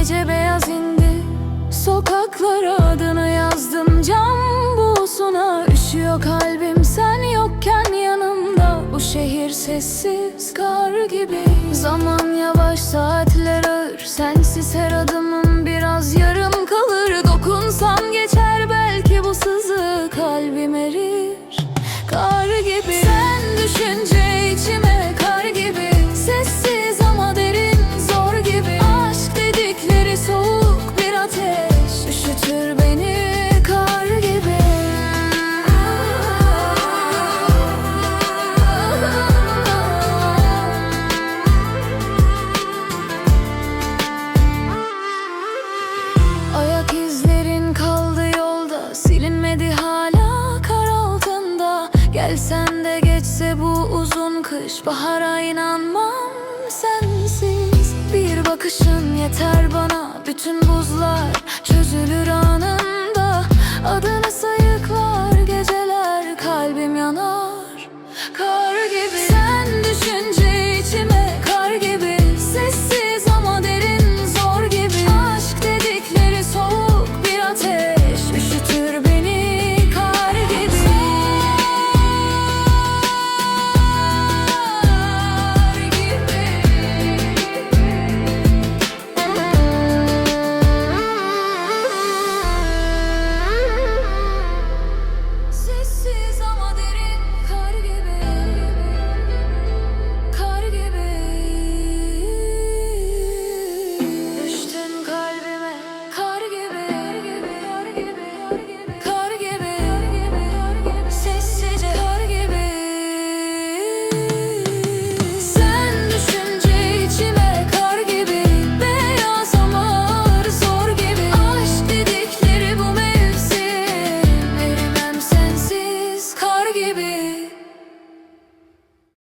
Gece beyaz indi Sokaklara adını yazdım. Cam buğusuna Üşüyor kalbim. Sen yokken yanımda Bu şehir sessiz kar gibi. Zaman yavaş saatler ağır. Sensiz her adımı Gelsen de geçse bu uzun kış. Bahara inanmam sensiz. Bir bakışın yeter bana. Bütün buzlar çözülür